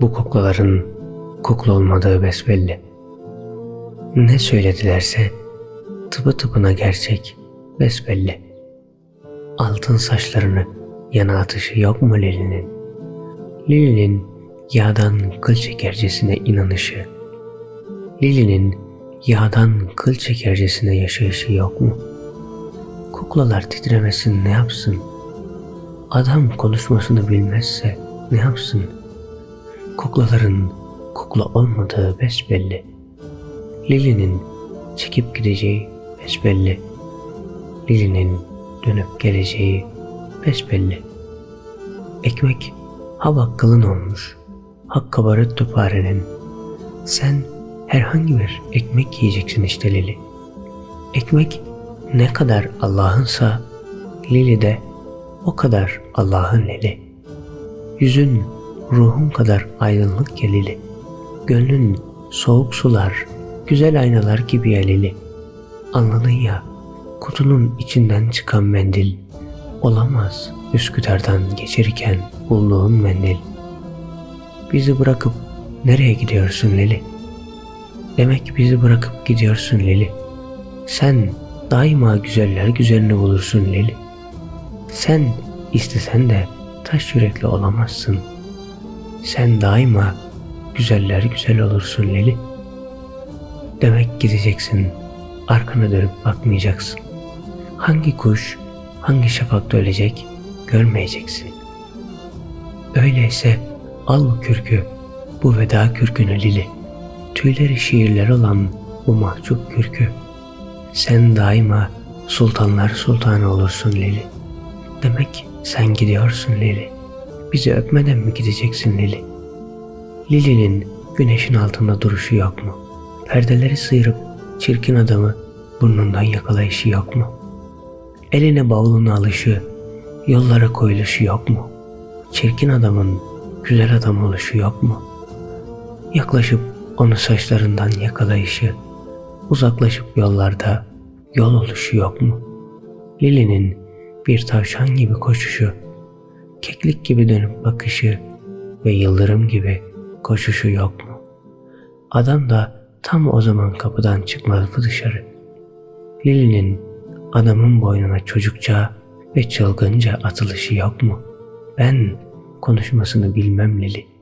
Bu kuklaların kukla olmadığı besbelli. Ne söyledilerse tıpı tıpına gerçek besbelli. Altın saçlarını yana atışı yok mu Lili'nin? Lili'nin yağdan kıl çekercesine inanışı. Lili'nin yağdan kıl çekercesine yaşayışı yok mu? Kuklalar titremesin ne yapsın? Adam konuşmasını bilmezse ne yapsın? Kuklaların kukla olmadığı besbelli. Lili'nin çekip gideceği besbelli. Lili'nin dönüp geleceği besbelli. Ekmek hava kılın olmuş. Hak kabarık tüparenin. Sen herhangi bir ekmek yiyeceksin işte Lili. Ekmek ne kadar Allah'ınsa Lili de o kadar Allah'ın Lili. Yüzün ruhun kadar aydınlık ya Lili. Gönlün soğuk sular, güzel aynalar gibi ya Lili. Anladın ya, kutunun içinden çıkan mendil olamaz Üsküdar'dan geçerken bulduğun mendil. Bizi bırakıp nereye gidiyorsun Lili? Demek bizi bırakıp gidiyorsun Lili. Sen daima güzeller güzelini bulursun Lili. Sen istesen de taş yürekli olamazsın. Sen daima güzeller güzel olursun Lili. Demek gideceksin, arkana dönüp bakmayacaksın. Hangi kuş, hangi şafakta ölecek görmeyeceksin. Öyleyse al bu kürkü, bu veda kürkünü Lili. Tüyleri şiirler olan bu mahcup kürkü. Sen daima sultanlar sultanı olursun Lili. Demek sen gidiyorsun Lili. Bizi öpmeden mi gideceksin Lili? Lili'nin güneşin altında duruşu yok mu? Perdeleri sıyırıp çirkin adamı burnundan yakalayışı yok mu? Eline bavulunu alışı, yollara koyuluşu yok mu? Çirkin adamın güzel adam oluşu yok mu? Yaklaşıp onu saçlarından yakalayışı, uzaklaşıp yollarda yol oluşu yok mu? Lili'nin bir tavşan gibi koşuşu, keklik gibi dönüp bakışı ve yıldırım gibi koşuşu yok mu? Adam da tam o zaman kapıdan çıkmazdı dışarı. Lili'nin adamın boynuna çocukça ve çılgınca atılışı yok mu? Ben konuşmasını bilmem Lili.